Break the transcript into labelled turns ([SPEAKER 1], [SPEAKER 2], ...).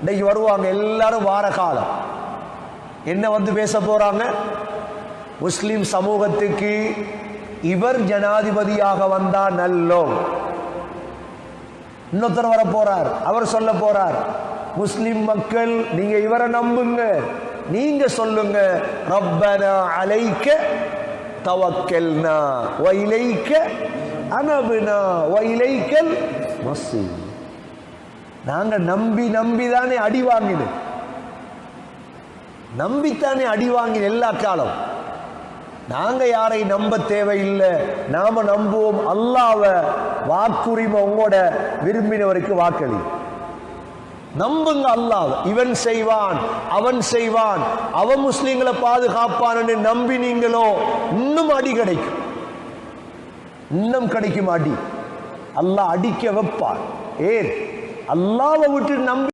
[SPEAKER 1] இன்னைக்கு வருவாங்க எல்லாரும் வார காலம். என்ன வந்து பேச போறாங்க? முஸ்லிம் சமூகத்துக்கு இவர் ஜனாதிபதியாக வந்தா நல்லோம். இன்னொருத்தர் வர போறார் அவர் சொல்ல போறார் முஸ்லிம் மக்கள் நீங்க இவரை நம்புங்க நீங்க சொல்லுங்க ரப்பனா அலைக்க தவக்கல்னா ஒயிலைக்க அனபுனா ஒயிலைக்கல் மசி நாங்க நம்பி நம்பி தானே அடி வாங்கினு. நம்பித்தானே அடி வாங்கின எல்லா காலம். நாங்க யாரை நம்ப தேவையில்லை. நாம நம்புவோம் அல்லாவ வாக்குரிமை உங்களோட விரும்பினவருக்கு வாக்களி. நம்புங்க அல்லாஹ் இவன் செய்வான் அவன் செய்வான் அவன் முஸ்லீம்களை நம்பி நீங்களும் இன்னும் அடி கிடைக்கும். இன்னும் கிடைக்கும் அடி. அல்லாஹ் அடிக்க வைப்பான். ஏன்? அல்லாவை விட்டு நம்பி